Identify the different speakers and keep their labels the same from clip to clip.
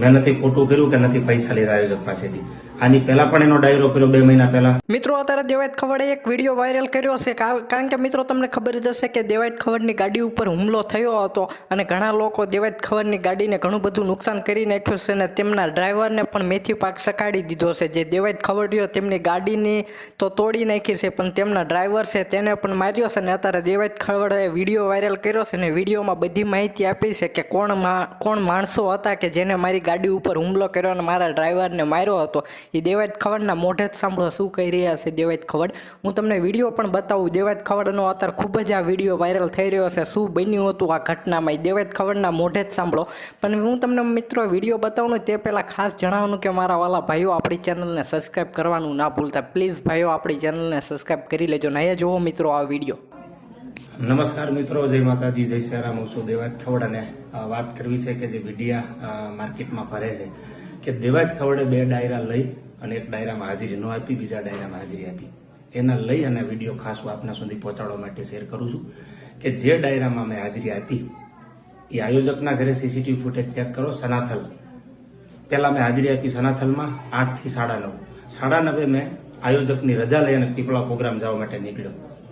Speaker 1: મેં નથી ખોટું કર્યું કે નથી પૈસા લીધા આયોજક પાસેથી? આની પહેલા પણ એનો ડાયરો કર્યો બે મહિના પહેલા.
Speaker 2: મિત્રો, અત્યારે દેવાયત ખવડે એક વીડિયો વાયરલ કર્યો છે. કારણ કે મિત્રો, તમને ખબર જ હશે કે દેવાયત ખવડની ગાડી ઉપર હુમલો થયો હતો અને ઘણા લોકો દેવાયત ખવડની ગાડીને ઘણું બધું નુકસાન કરી નાખ્યું છે અને તેમના ડ્રાઈવરને પણ મેથી પાક સકાડી દીધો છે. જે દેવાયત ખવડ્યો, તેમની ગાડીની તો તોડી નાખી છે, પણ તેમના ડ્રાઈવર છે તેને પણ માર્યો છે અને અત્યારે દેવાયત ખવડે વીડિયો વાયરલ કર્યો છે અને વિડીયોમાં બધી માહિતી આપી છે કે કોણ કોણ માણસો હતા કે જેને મારી ગાડી ઉપર હુમલો કર્યો અને મારા ડ્રાઈવરને માર્યો હતો. એ દેવાજ ખવડના મોઢે જ સાંભળો શું કહી રહ્યા છે દેવાજ ખવડ. હું તમને વીડિયો પણ બતાવું. દેવાજ ખવડનો અત્યારે ખૂબ જ આ વીડિયો વાયરલ થઈ રહ્યો છે. શું બન્યું હતું આ ઘટનામાં? એ દેવાજ ખવડના મોઢે જ સાંભળો. પણ હું તમને મિત્રો વીડિયો બતાવું તે પહેલાં ખાસ જણાવવાનું કે મારા વાલા ભાઈઓ આપણી ચેનલને સબસ્ક્રાઈબ કરવાનું ના ભૂલતા. પ્લીઝ ભાઈઓ આપણી ચેનલને સબસ્ક્રાઈબ કરી લેજો નહીં જોવો મિત્રો આ વીડિયો.
Speaker 1: નમસ્કાર મિત્રો, જય માતાજી, જય શ્રીરામ હું છું દેવાજ ખવડ અને વાત કરવી છે કે જે મીડિયા માર્કેટમાં ફરે છે કે દેવાજ ખવડે બે ડાયરા લઈ અને એક ડાયરામાં હાજરી, ન આપી, બીજા ડાયરામાં હાજરી આપી. એના લઈ અને વીડિયો ખાસ હું આપના સુધી પહોંચાડવા માટે શેર કરું છું કે જે ડાયરામાં મેં હાજરી આપી, એ આયોજકના ઘરે સીસીટીવી ફૂટેજ ચેક કરો, સનાથલ. પહેલાં મેં હાજરી આપી સનાથલમાં આઠથી સાડા નવ. સાડા નવે મેં આયોજકની રજા લઈ અને પીપળા પ્રોગ્રામ જવા માટે નીકળ્યો.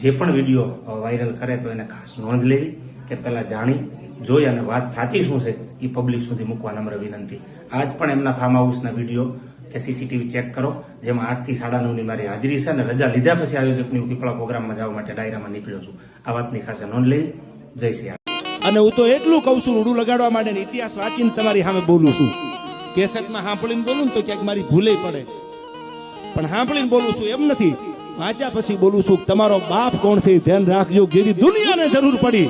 Speaker 1: જે પણ વીડિયો વાયરલ કરે તો એને ખાસ નોંધ લેવી કે પહેલાં જાણી, જોઈ અને વાત સાચી શું છે એ પબ્લિક સુધી મૂકવા નમ્ર વિનંતી. આજ પણ એમના ફાર્મ હાઉસના વીડિયો કે સીસીટીવી ચેક કરો, જેમાં આઠથી સાડા નવની મારી હાજરી છે અને રજા લીધા પછી આયોજકની હું પીપળા પ્રોગ્રામમાં જવા માટે ડાયરામાં નીકળ્યો છું. આ વાતની ખાસ નોંધ લેવી. જય શ્રી
Speaker 3: અને હું તો એટલું કહું છું, રૂડું લગાડવા માટે ઇતિહાસ વાંચીને તમારી સામે બોલું છું. કેસેટમાં સાંભળીને બોલું ને તો ક્યાંક મારી ભૂલે પડે. પણ સાંભળીને બોલું છું એમ નથી. વાંચ્યા પછી બોલું છું તમારો બાપ કોણ છે ધ્યાન રાખજો? જેથી દુનિયાને જરૂર પડી.